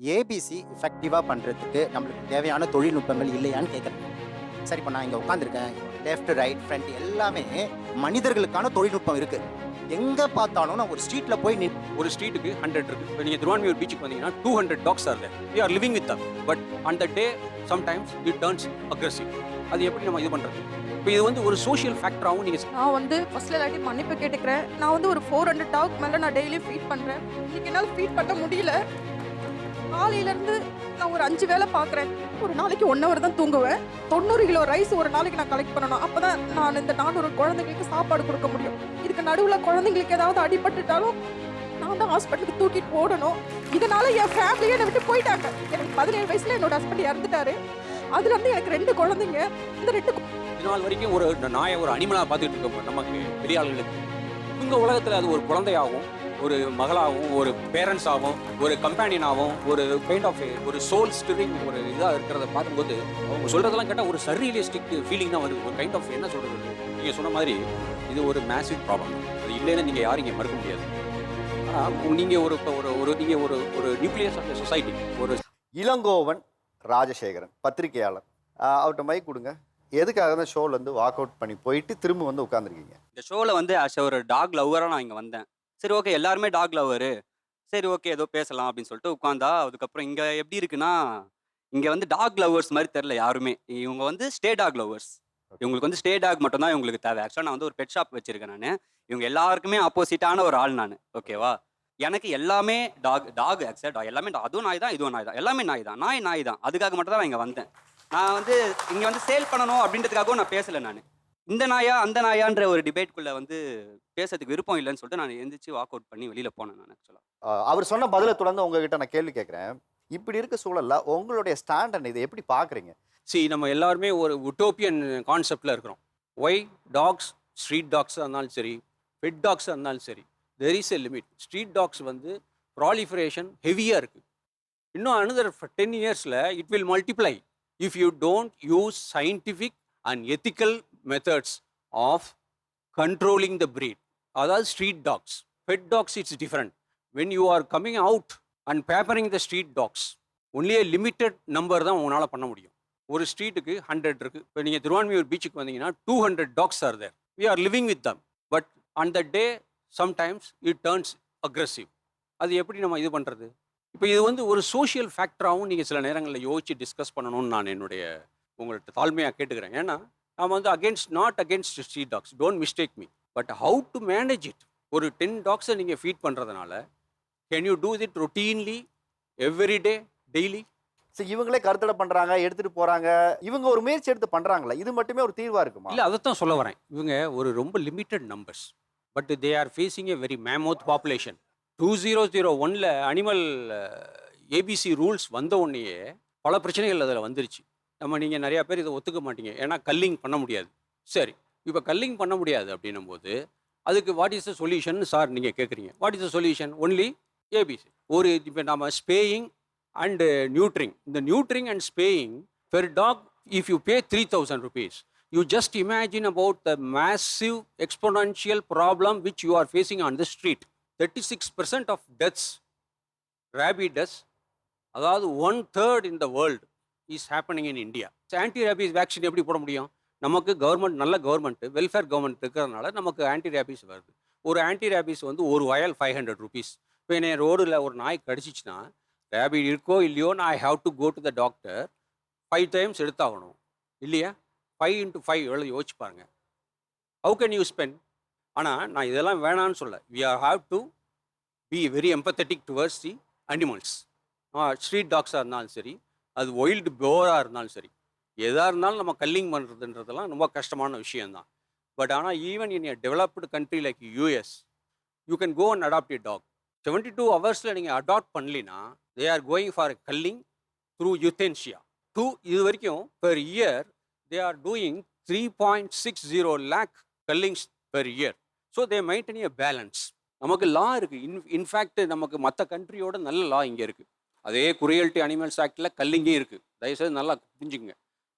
ABC எஃபெக்டிவாக பண்ணுறதுக்கு நம்மளுக்கு தேவையான தொழில்நுட்பங்கள் இல்லையான்னு கேட்குறேன் சரி இப்போ நான் இங்கே உட்காந்துருக்கேன் லெஃப்ட் ரைட் ஃப்ரண்ட் எல்லாமே மனிதர்களுக்கான தொழில்நுட்பம் இருக்குது எங்கே பார்த்தாலும் நான் ஒரு ஸ்ட்ரீட்டில் போய் நின் ஒரு ஸ்ட்ரீட்டுக்கு ஹண்ட்ரட் இருக்கு. இப்போ நீங்கள் திருவான்மியூர் பீச்சுக்கு வந்தீங்கன்னா two hundred dogs are there we are living with them but அந்த day sometimes it turns aggressive அது எப்படி நம்ம இது பண்ணுறது இப்போ இது வந்து ஒரு சோஷியல் ஃபேக்டராகவும் நீங்கள் நான் வந்து ஃபர்ஸ்ட்ல இல்லாட்டி மன்னிப்பு கேட்டுக்கிறேன். நான் வந்து ஒரு ஃபோர் ஹண்ட்ரட் டாக் மேலே நான் டெய்லி ஃபீட் பண்ணுறேன் இன்னைக்கு என்னால் ஃபீட் பண்ண முடியல. காலையிலேருந்து நான் ஒரு அஞ்சு வேலை பார்க்குறேன். ஒரு நாளைக்கு ஒன் ஹவர் தான் தூங்குவேன். தொண்ணூறு கிலோ ரைஸ் ஒரு நாளைக்கு நான் கலெக்ட் பண்ணணும். அப்போ தான் நான் இந்த நானூறு குழந்தைங்களுக்கு சாப்பாடு கொடுக்க முடியும். இதுக்கு நடுவில் குழந்தைங்களுக்கு ஏதாவது அடிபட்டுட்டாலும் நான் தான் ஹாஸ்பிட்டலுக்கு தூக்கிட்டு ஓடணும். இதனால என் ஃபேமிலியே என்னை விட்டு போயிட்டாங்க. எனக்கு பதினேழு வயசுல என்னோட ஹஸ்பண்ட் இறந்துட்டாரு. அதுலேருந்து எனக்கு ரெண்டு குழந்தைங்க. இந்த ரெண்டு நாள் வரைக்கும் ஒரு நாயை ஒரு அனிமலாக பார்த்துட்டு இருக்கோம். நமக்கு பெரிய ஆளுங்களுக்கு இவங்க உலகத்தில் அது ஒரு குழந்தையாகவும் ஒரு மகளாகவும் ஒரு பேரண்ட்ஸாகவும் ஒரு கம்பேனியனாகவும் ஒரு கைண்ட் ஆஃப் ஒரு சோல் ஸ்டிரிங் ஒரு இதாக இருக்கிறத பார்க்கும்போது அவங்க சொல்கிறதெல்லாம் கேட்டால் ஒரு சர்ரியலிஸ்டிக் ஃபீலிங் தான் வருது. ஒரு கைண்ட் ஆஃப் என்ன சொல்கிறது நீங்கள் சொன்ன மாதிரி இது ஒரு மேசிவ் ப்ராப்ளம் அது இல்லைன்னு நீங்கள் யாரும் இங்கே மறுக்க முடியாது. ஆனால் நீங்கள் ஒரு இப்போ ஒரு ஒரு நீங்கள் ஒரு ஒரு நியூக்ளியஸ் ஆஃப் சொசைட்டி ஒரு இளங்கோவன் ராஜசேகரன் பத்திரிகையாளர். ஆஹ் அவர்ட்ட மைக் கொடுங்க. எதுக்காக தான் ஷோல இருந்து வாக் அவுட் பண்ணி போயிட்டு திரும்ப வந்து உட்காந்துருக்கீங்க இந்த ஷோவில் வந்து ஆஸ் ஒரு டாக் லவ்வராக நான் இங்கே வந்தேன். சரி ஓகே. எல்லாருமே டாக் லவ்வரு. சரி ஓகே. ஏதோ பேசலாம் அப்படின்னு சொல்லிட்டு உட்காந்தா அதுக்கப்புறம் இங்கே எப்படி இருக்குன்னா இங்கே வந்து டாக் லவ்வர்ஸ் மாதிரி தெரில யாருமே. இவங்க வந்து ஸ்டே டாக் லவ்வர்ஸ். இவங்களுக்கு வந்து ஸ்டே டாக் மட்டும் தான் இவங்களுக்கு தேவை. ஆக்சுவலாக நான் வந்து ஒரு பெட் ஷாப் வச்சிருக்கேன் நான். இவங்க எல்லாருக்குமே ஆப்போசிட்டான ஒரு ஆள் நான். ஓகேவா? எனக்கு எல்லாமே டாக் டாக் ஆக்சுவலாக எல்லாமே. அதுவும் நாய் தான் இதுவும் நாய் தான். எல்லாமே நாய் தான். நாய் நாய் தான். அதுக்காக மட்டும் தான் நான் இங்கே வந்தேன். நான் வந்து இங்கே வந்து சேல் பண்ணணும் அப்படின்றதுக்காகவும் நான் பேசலை நான். இந்த நாயா அந்த நாயான்ற ஒரு டிபேட்குள்ளே வந்து பேசுறதுக்கு விருப்பம் இல்லைன்னு சொல்லிட்டு நான் எந்திரிச்சு வாக் அவுட் பண்ணி வெளியில் போனேன் நான் ஆக்சுவலாக அவர் சொன்ன பதிலை தொடர்ந்து உங்ககிட்ட நான் கேள்வி கேட்குறேன். இப்படி இருக்க சூழல்ல உங்களுடைய ஸ்டாண்ட் என்ன இதை எப்படி பாக்குறீங்க சி நம்ம எல்லாருமே ஒரு உட்டோப்பியன் கான்செப்டில் இருக்கிறோம். ஒய் டாக்ஸ் ஸ்ட்ரீட் டாக்ஸாக இருந்தாலும் சரி பெட் டாக்ஸாக இருந்தாலும் சரி there is a limit street dogs வந்து ப்ராலிஃபரேஷன் ஹெவியாக இருக்குது இன்னும் அனதர் டென் இயர்ஸில் it will multiply if you don't use scientific and ethical methods of controlling the breed. அதாவது street dogs pet dogs it's different when you are coming out and pampering the street dogs only limited limited number தான் உங்களால் பண்ண முடியும். ஒரு ஸ்ட்ரீட்டுக்கு hundred இருக்குது இப்போ நீங்கள் திருவான்மியூர் பீச்சுக்கு வந்தீங்கன்னா two hundred dogs are there we are living with them but அந்த day sometimes it turns aggressive அது எப்படி நம்ம இது பண்ணுறது இப்போ இது வந்து ஒரு சோஷியல் ஃபேக்டராகவும் நீங்கள் சில நேரங்களில் யோசித்து டிஸ்கஸ் பண்ணணும்னு நான் என்னுடைய உங்கள்கிட்ட தாழ்மையாக கேட்டுக்கிறேன். ஏன்னா நான் வந்து against not against street dogs don't mistake me but how to manage it ஒரு டென் டாக்ஸை நீங்கள் ஃபீட் பண்ணுறதுனால can you do it routinely every day daily சரி இவங்களே கருத்தடை பண்றாங்க எடுத்துட்டு போறாங்க. இவங்க ஒரு முயற்சி எடுத்து பண்றாங்களா இது மட்டுமே ஒரு தீர்வா இருக்குமா? இல்லை அதைத்தான் சொல்ல வரேன். இவங்க ஒரு ரொம்ப limited numbers but they are facing a very mammoth population two zero zero ஒனில் அனிமல் ஏபிசி ரூல்ஸ் வந்த உடனேயே பல பிரச்சனைகள் அதில் வந்துருச்சு. நம்ம நீங்கள் நிறையா பேர் இதை ஒத்துக்க மாட்டீங்க. ஏன்னா கல்லிங் பண்ண முடியாது. சரி இப்போ கல்லிங் பண்ண முடியாது அப்படின்னும் போது அதுக்கு what is the solution sir நீங்கள் கேட்குறீங்க what is the solution only ABC ஒரு இப்போ நம்ம ஸ்பேயிங் அண்டு நியூட்ரிங் இந்த neutering and spaying per dog if you pay three thousand rupees you just imagine about the massive massive exponential problem which you are facing on the street. 36% of deaths rabies deaths அதாவது one third in the world is happening in India anti rabies vaccine எப்படி போட முடியும்? நமக்கு government நல்ல government welfare government இருக்கிறதுனால நமக்கு anti rabies வருது. ஒரு ஆன்டி ரேபீஸ் வந்து ஒரு வயல் ஃபைவ் ஹண்ட்ரட் ருபீஸ் இப்போ என்னை ரோடில் ஒரு நாய் கடிச்சிச்சுன்னா ரேபிட் இருக்கோ இல்லையோ நான் I have to go to the doctor five times எடுத்தாகணும். இல்லையா? ஃபைவ் இன்ட்டு ஃபைவ் எவ்வளோ யோசிச்சு பாருங்க. ஹவு கேன் யூ ஸ்பெண்ட் ஆனால் நான் இதெல்லாம் வேணான்னு சொல்ல we are have to be very empathetic towards the animals street டாக்ஸாக இருந்தாலும் சரி அது ஒயில்டு போராக இருந்தாலும் சரி எதாக இருந்தாலும் நம்ம கல்லிங் பண்ணுறதுன்றதெல்லாம் ரொம்ப கஷ்டமான விஷயம்தான். பட் ஆனால் even in a developed country like US you can go and adopt a dog seventy two ஹவர்ஸில் நீங்கள் adopt பண்ணலினா they are going for culling through euthanasia to இது வரைக்கும் per year they are doing 3.60 lakh cullings per year. So they maintain a balance நமக்கு law இருக்குது இன் in fact நமக்கு மற்ற கண்ட்ரியோட நல்ல லா இங்கே இருக்குது அதே குரியல்டி அனிமல்ஸ் ஆக்டில் கல்லிங்கே இருக்கு. தயவுசெய்து நல்லா புரிஞ்சுக்குங்க.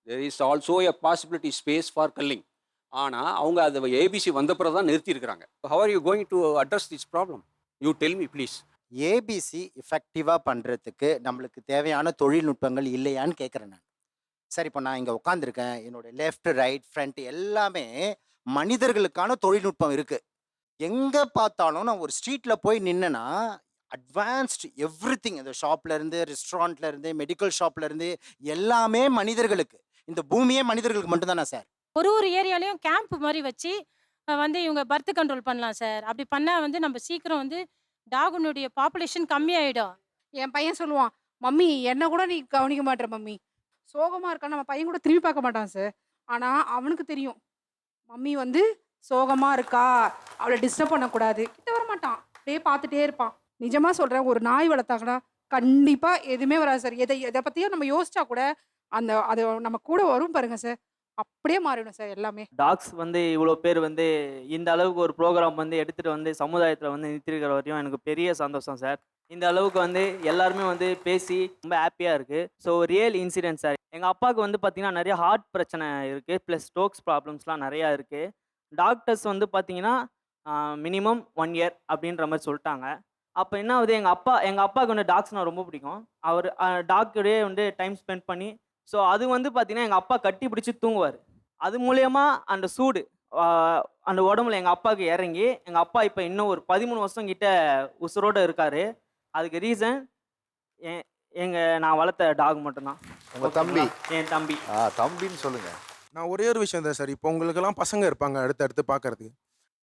There is also a possibility space for culling ஆனால் அவங்க அதை ஏபிசி வந்த பிறகு தான் நிறுத்தியிருக்கிறாங்க. How are you going to address this problem you tell me please ABC எஃபெக்டிவாக பண்ணுறதுக்கு நம்மளுக்கு தேவையான தொழில்நுட்பங்கள் இல்லையான்னு கேட்குறேன் நான். சரி இப்போ நான் இங்கே உட்காந்துருக்கேன் என்னோட லெஃப்ட் ரைட் ஃப்ரண்ட் எல்லாமே மனிதர்களுக்கான தொழில்நுட்பம் இருக்குது எங்கே பார்த்தாலும் நான் ஒரு ஸ்ட்ரீட்டில் போய் நின்னேன்னா அட்வான்ஸ்டு எவ்ரி திங் இந்த ஷாப்லேருந்து ரெஸ்டாரண்ட்லேருந்து மெடிக்கல் ஷாப்லேருந்து எல்லாமே மனிதர்களுக்கு. இந்த பூமியே மனிதர்களுக்கு மட்டும்தானா சார் ஒரு ஒரு ஏரியாலையும் கேம்ப் மாதிரி வச்சு வந்து இவங்க பர்த் கண்ட்ரோல் பண்ணலாம் சார் அப்படி பண்ணால் வந்து நம்ம சீக்கிரம் வந்து டாகுனுடைய பாப்புலேஷன் கம்மியாயிடும். என் பையன் சொல்லுவான் மம்மி என்ன கூட நீ கவனிக்க மாட்டேற மம்மி. சோகமா இருக்கா நம்ம பையன் கூட திரும்பி பார்க்க மாட்டான் சார் ஆனா அவனுக்கு தெரியும். மம்மி வந்து சோகமா இருக்கா? அவளை டிஸ்டர்ப் பண்ணக்கூடாது. கிட்ட வர மாட்டான் அப்படியே பார்த்துட்டே இருப்பான். நிஜமாக சொல்கிறேன் ஒரு நாய் வளர்த்தாங்கன்னா கண்டிப்பாக எதுவுமே வராது சார். எதை எதை பற்றியும் நம்ம யோசிச்சா கூட அந்த அது நம்ம கூட வரும் பாருங்க சார். அப்படியே மாறிடும் சார் எல்லாமே. டாக்ஸ் வந்து இவ்வளோ பேர் வந்து இந்த அளவுக்கு ஒரு ப்ரோக்ராம் வந்து எடுத்துகிட்டு வந்து சமுதாயத்தில் வந்து நிறுத்திருக்கிற வரையும் எனக்கு பெரிய சந்தோஷம் சார். இந்த அளவுக்கு வந்து எல்லாருமே வந்து பேசி ரொம்ப ஹாப்பியாக இருக்குது ஸோ ரியல் இன்சிடென்ட் சார். எங்கள் அப்பாவுக்கு வந்து பார்த்திங்கன்னா நிறைய ஹார்ட் பிரச்சனை இருக்குது ப்ளஸ் ஸ்ட்ரோக்ஸ் ப்ராப்ளம்ஸ்லாம் நிறையா இருக்குது டாக்டர்ஸ் வந்து பார்த்திங்கன்னா மினிமம் ஒன் இயர் அப்படின்ற மாதிரி சொல்லிட்டாங்க. அப்போ என்ன ஆகுது? எங்கள் அப்பா எங்கள் அப்பாவுக்கு வந்து டாக்ஸ்னால் ரொம்ப பிடிக்கும். அவர் டாக்டரே வந்து டைம் ஸ்பெண்ட் பண்ணி ஸோ அது வந்து பார்த்தீங்கன்னா எங்கள் அப்பா கட்டி பிடிச்சி தூங்குவார். அது மூலயமா அந்த சூடு அந்த உடம்புல எங்கள் அப்பாவுக்கு இறங்கி எங்கள் அப்பா இப்போ இன்னும் ஒரு பதிமூணு வருஷம் கிட்ட உசுரோட இருக்காரு. அதுக்கு ரீசன் எங்கள் நான் வளர்த்த டாக் மட்டும்தான். உங்க தம்பி? என் தம்பி. ஆ தம்பின்னு சொல்லுங்க. நான் ஒரே ஒரு விஷயம் தான் சார். இப்போ உங்களுக்கெல்லாம் பசங்க இருப்பாங்க அடுத்து அடுத்து பார்க்கறதுக்கு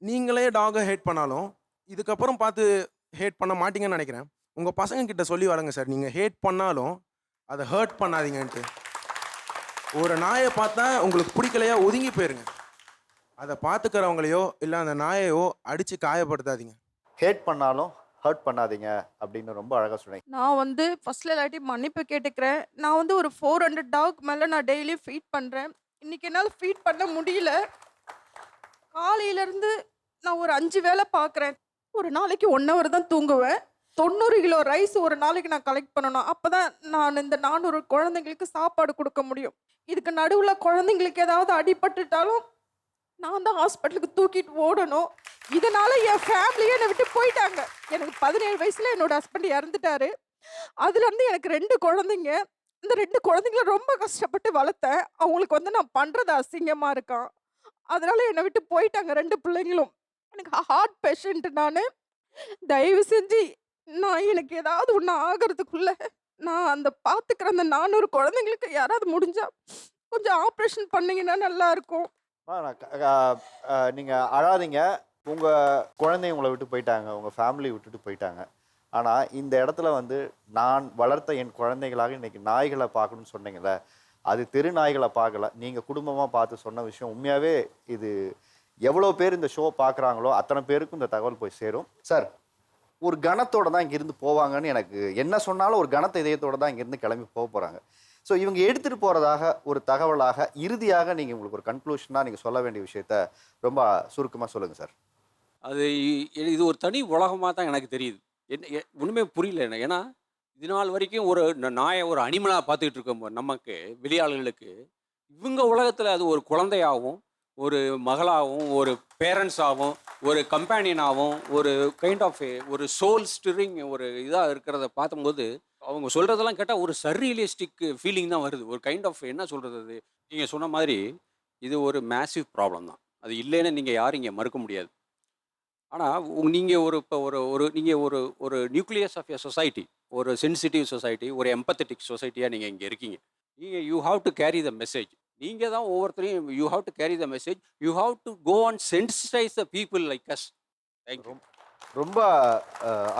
நீங்களே டாகை ஹேட் பண்ணாலும் இதுக்கப்புறம் பார்த்து ஹேட் பண்ண மாட்டீங்கன்னு நினைக்கிறேன். உங்கள் பசங்க கிட்ட சொல்லி வளங்க சார். நீங்கள் ஹேட் பண்ணாலும் அதை ஹர்ட் பண்ணாதீங்கன்ட்டு. ஒரு நாயை பார்த்தா உங்களுக்கு பிடிக்கலையா ஒதுங்கி போயிருங்க. அதை பார்த்துக்கிறவங்களையோ இல்லை அந்த நாயையோ அடித்து காயப்படுத்தாதீங்க. ஹேட் பண்ணாலும் ஹர்ட் பண்ணாதீங்க அப்படின்னு ரொம்ப அழகா சொன்னீங்க. நான் வந்து ஃபர்ஸ்ட்ல இல்லாட்டி மன்னிப்பு கேட்டுக்கிறேன். நான் வந்து ஒரு ஃபோர் ஹண்ட்ரட் டாக் மேலே நான் டெய்லி ஃபீட் பண்ணுறேன் இன்னைக்கு என்னால் ஃபீட் பண்ண முடியல. காலையிலேருந்து நான் ஒரு அஞ்சு வேளை பார்க்குறேன் ஒரு நாளைக்கு ஒன் ஹவர் தான் தூங்குவேன். தொண்ணூறு கிலோ ரைஸ் ஒரு நாளைக்கு நான் கலெக்ட் பண்ணணும். அப்போ தான் நான் இந்த நானூறு குழந்தைங்களுக்கு சாப்பாடு கொடுக்க முடியும். இதுக்கு நடுவில் குழந்தைங்களுக்கு ஏதாவது அடிபட்டுட்டாலும் நான் தான் ஹாஸ்பிட்டலுக்கு தூக்கிட்டு ஓடணும். இதனால என் ஃபேமிலியே என்னை விட்டு போயிட்டாங்க. எனக்கு பதினேழு வயசுல என்னோட ஹஸ்பண்ட் இறந்துட்டாரு. அதுல இருந்து எனக்கு ரெண்டு குழந்தைங்க. இந்த ரெண்டு குழந்தைங்கள ரொம்ப கஷ்டப்பட்டு வளர்த்தேன். அவங்களுக்கு வந்து நான் பண்றது அசிங்கமா இருக்கான். அதனால என்னை விட்டு போயிட்டாங்க ரெண்டு பிள்ளைங்களும். எனக்கு ஹார்ட் பேஷண்ட் நான் தயவு செஞ்சு நான் எனக்கு ஏதாவது ஒன்று ஆகிறதுக்குள்ள நான் அந்த பார்த்துக்கிற அந்த நானூறு குழந்தைங்களுக்கு யாராவது முடிஞ்சா கொஞ்சம் ஆப்ரேஷன் பண்ணீங்கன்னா நல்லா இருக்கும். நீங்கள் அழாதீங்க. உங்கள் குழந்தைங்க உங்களை விட்டு போயிட்டாங்க. உங்கள் ஃபேமிலி விட்டுட்டு போயிட்டாங்க. ஆனால் இந்த இடத்துல வந்து நான் வளர்த்த என் குழந்தைகளாக இன்றைக்கி நாய்களை பார்க்கணும்னு சொன்னீங்களே அது தெரு நாய்களை பார்க்கல. நீங்கள் குடும்பமாக பார்த்து சொன்ன விஷயம் உண்மையாகவே இது எவ்வளோ பேர் இந்த ஷோ பார்க்குறாங்களோ அத்தனை பேருக்கும் இந்த தகவல் போய் சேரும். சார் ஒரு கணத்தோட தான் இங்கேருந்து போவாங்கன்னு எனக்கு என்ன சொன்னாலும் ஒரு கணத்தை இதயத்தோட தான் இங்கேருந்து கிளம்பி போக போகிறாங்க ஸோ இவங்க எடுத்துகிட்டு போகிறதாக ஒரு தகவலாக இறுதியாக நீங்கள் உங்களுக்கு ஒரு கன்க்ளூஷனாக நீங்கள் சொல்ல வேண்டிய விஷயத்த ரொம்ப சுருக்கமாக சொல்லுங்கள் சார் அது இது ஒரு தனி உலகமாக தான் எனக்கு தெரியுது. என்ன ஒன்றுமே புரியல என்ன ஏன்னா இது நாள் வரைக்கும் ஒரு ந- நாயை ஒரு அனிமலாக பார்த்துக்கிட்டு இருக்கோம் நமக்கு வெளியாளர்களுக்கு. இவங்க உலகத்தில் அது ஒரு குழந்தையாகவும் ஒரு மகளாகவும் ஒரு பேரண்ட்ஸாகவும் ஒரு கம்பேனியனாகவும் ஒரு கைண்ட் ஆஃப் ஒரு சோல் ஸ்டிரிங் ஒரு இதாக இருக்கிறத பார்க்கும்போது அவங்க சொல்கிறதெல்லாம் கேட்டால் ஒரு சர்ரியலிஸ்டிக் ஃபீலிங் தான் வருது. ஒரு கைண்ட் ஆஃப் என்ன சொல்கிறது அது? நீங்கள் சொன்ன மாதிரி இது ஒரு மேசிவ் ப்ராப்ளம் தான். அது இல்லைன்னு நீங்கள் யாரும் இங்கே மறுக்க முடியாது. ஆனால் நீங்கள் ஒரு இப்போ ஒரு ஒரு நீங்கள் ஒரு ஒரு நியூக்ளியஸ் ஆஃப் எ சொசைட்டி ஒரு சென்சிட்டிவ் சொசைட்டி ஒரு எம்பத்தட்டிக் சொசைட்டியாக நீங்கள் இங்கே இருக்கீங்க. நீங்கள் you have to carry the message நீங்கள் தான் ஒவ்வொருத்தரையும் you have to carry the message you have to go and sensitize the people like us thank you ரொம்ப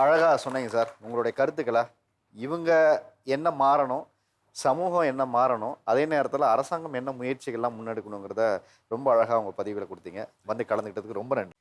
அழகாக சொன்னீங்க சார். உங்களுடைய கருத்துக்களை. இவங்க என்ன மாறணும் சமூகம் என்ன மாறணும் அதே நேரத்தில் அரசாங்கம் என்ன முயற்சிகள்லாம் முன்னெடுக்கணுங்கிறத ரொம்ப அழகாக உங்கள் பதிவில் கொடுத்தீங்க. வந்து கலந்துக்கிட்டதுக்கு ரொம்ப நன்றி.